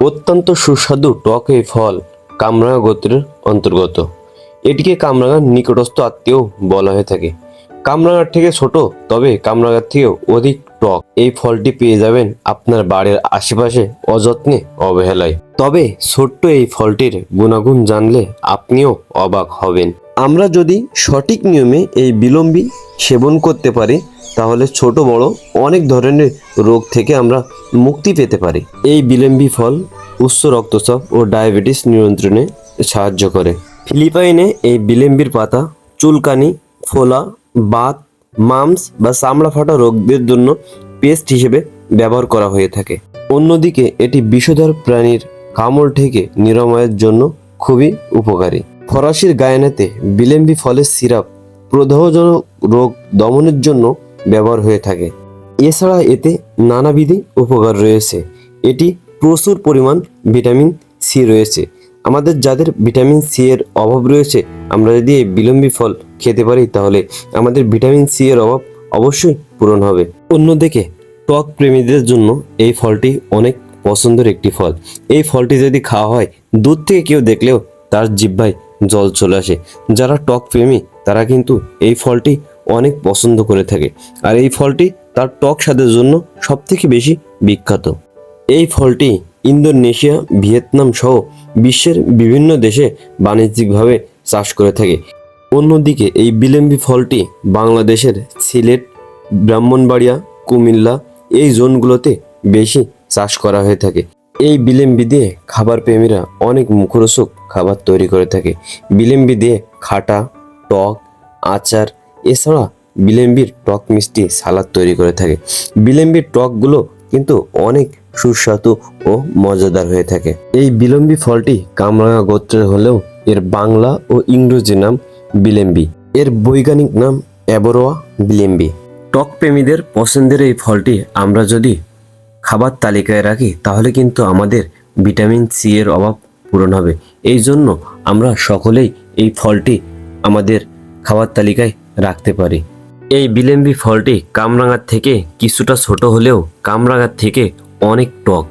অত্যন্ত সুস্বাদু টক এই ফল কামরাঙা গোত্রের অন্তর্গত। এটিকে কামরাঙার নিকটস্থ আত্মীয় বলা হয়ে থাকে। কামরাঙার থেকে ছোট, তবে কামরাঙার থেকেও অধিক টক। এই ফলটি পেয়ে যাবেন আপনার বাড়ির আশেপাশে অযত্নে অবহেলায়। তবে ছোট্ট এই ফলটির গুণাগুণ জানলে আপনিও অবাক হবেন। আমরা যদি সঠিক নিয়মে এই বিলম্বী সেবন করতে পারি তাহলে ছোট বড় অনেক ধরনের রোগ থেকে আমরা মুক্তি পেতে পারি। এই বিলম্বী ফল উচ্চ রক্তচাপ ও ডায়াবেটিস নিয়ন্ত্রণে সাহায্য করে। ফিলিপাইনে এই বিলম্বির পাতা, চুলকানি, ফোলা, বাত, মামস বা চামড়া ফাটা রোগদের জন্য পেস্ট হিসেবে ব্যবহার করা হয়ে থাকে। অন্যদিকে এটি বিষধর প্রাণীর কামড় থেকে নিরাময়ের জন্য খুবই উপকারী। ফরাসির গায়ানাতে বিলেম্বি ফলের সিরাপ প্রদাহজনক রোগ দমনের জন্য ব্যবহার হয়ে থাকে। এছাড়া এতে নানাবিধি উপকার রয়েছে। এটি প্রচুর পরিমাণ ভিটামিন সি রয়েছে। আমাদের যাদের ভিটামিন সি এর অভাব রয়েছে, আমরা যদি এই বিলম্বী ফল খেতে পারি, তাহলে আমাদের ভিটামিন সি এর অভাব অবশ্যই পূরণ হবে। অন্যদিকে, ত্বক প্রেমীদের জন্য এই ফলটি অনেক পছন্দের একটি ফল। এই ফলটি যদি খাওয়া হয়, দূর থেকে কেউ দেখলেও তার জিহ্বায় জল চলে আসে। যারা টক প্রেমী, তারা কিন্তু এই ফলটি অনেক পছন্দ করে থাকে। আর এই ফলটি তার টক স্বাদের জন্য সবথেকে বেশি বিখ্যাত। এই ফলটি ইন্দোনেশিয়া, ভিয়েতনাম সহ বিশ্বের বিভিন্ন দেশে বাণিজ্যিকভাবে চাষ করে থাকে। অন্যদিকে এই বিলেম্বি ফলটি বাংলাদেশের সিলেট, ব্রাহ্মণবাড়িয়া, কুমিল্লা এই জোনগুলোতে বেশি চাষ করা হয়ে থাকে। এই বিলেম্বি দিয়ে খাবার প্রেমীরা অনেক মুখরোচক খাবার তৈরি করে থাকে। বিলেম্বি দিয়ে খাটা, টক, আচার এছাড়া বিলেম্বির টক মিষ্টি সালাদ তৈরি করে থাকে। বিলেম্বির টকগুলো কিন্তু অনেক সুস্বাদু ও মজাদার হয়ে থাকে। এই বিলম্বি ফলটি কামরাঙা গোত্রের হলেও এর বাংলা ও ইংরেজি নাম বিলেম্বি। এর বৈজ্ঞানিক নাম অ্যাবরোয়া বিলেম্বি। টক প্রেমীদের পছন্দের এই ফলটি আমরা যদি খাবার তালিকায় রাখি, তাহলে কিন্তু আমাদের ভিটামিন সি এর অভাব পূরণ হবে। এই জন্য আমরা সকলেই এই ফলটি আমাদের খাবার তালিকায় রাখতে পারি। এই বিলেম্বি ফলটি কামরাঙার থেকে কিছুটা ছোট হলেও কামরাঙার থেকে অনেক টক।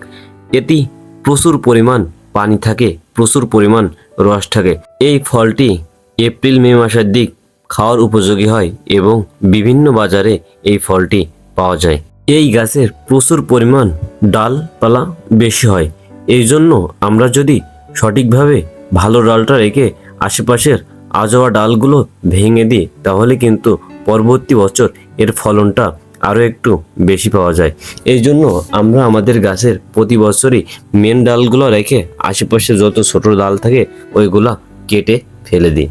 এটি প্রচুর পরিমাণ পানি থাকে, প্রচুর পরিমাণ রস থাকে। এই ফলটি এপ্রিল, মে মাসের দিক খাওয়ার উপযোগী হয় এবং বিভিন্ন বাজারে এই ফলটি পাওয়া যায়। এই গাছের প্রচুর পরিমাণ ডালপালা বেশি হয়। এই জন্য আমরা যদি সঠিকভাবে ভালো ডালটা রেখে আশেপাশের আজোয়া ডালগুলো ভেঙে দিই, তাহলে কিন্তু পরবর্তী বছর এর ফলনটা আরও একটু বেশি পাওয়া যায়। এই জন্য আমরা আমাদের গাছের প্রতি বছরই মেন ডালগুলো রেখে আশেপাশে যত ছোট ডাল থাকে, ওইগুলা কেটে ফেলে দিই।